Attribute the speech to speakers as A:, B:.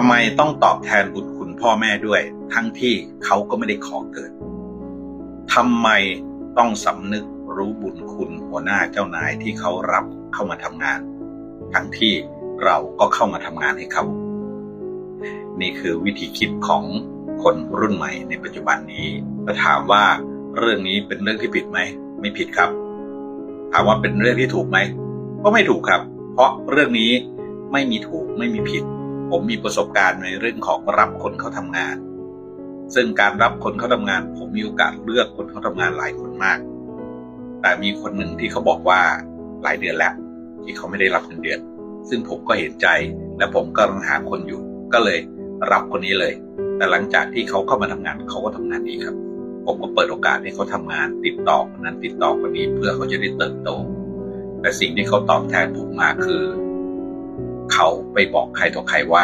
A: ำไมต้องตอบแทนบุญคุณพ่อแม่ด้วย ทั้งที่เขาก็ไม่ได้ขอเกิดทำไมต้องสำนึกรู้บุญคุณหัวหน้าเจ้านายที่เขารับเข้ามาทำงาน ทั้งที่เราก็เข้ามาทำงานให้เขา นี่คือวิธีคิดของคนรุ่นใหม่ในปัจจุบันนี้ถ้าถามว่าเรื่องนี้เป็นเรื่องที่ผิดไหม ไม่ผิดครับ ถามว่าเป็นเรื่องที่ถูกไหม ก็ไม่ถูกครับ เพราะเรื่องนี้ไม่มีถูกไม่มีผิด ผมมีประสบการณ์ในเรื่องของรับคนเข้าทำงาน ซึ่งการรับคนเข้าทำงาน ผมมีโอกาสเลือกคนเข้าทำงานหลายคนมาก แต่มีคนหนึ่งที่เขาบอกว่าหลายเดือนแล้ว ที่เขาไม่ได้รับเงินเดือน ซึ่งผมก็เห็นใจ และผมก็กำลังหาคนอยู่ ก็เลยรับคนนี้เลย แต่หลังจากที่เขาเข้ามาทำงานเขาก็ทำงานดีครับ ผมก็เปิดโอกาสให้เขาทำงานติดต่อคนนั้นติดต่อคนนี้เพื่อเขาจะได้เติบโต แต่สิ่งที่เขาตอบแทนผมมาคือ เขาไปบอกใครต่อใครว่า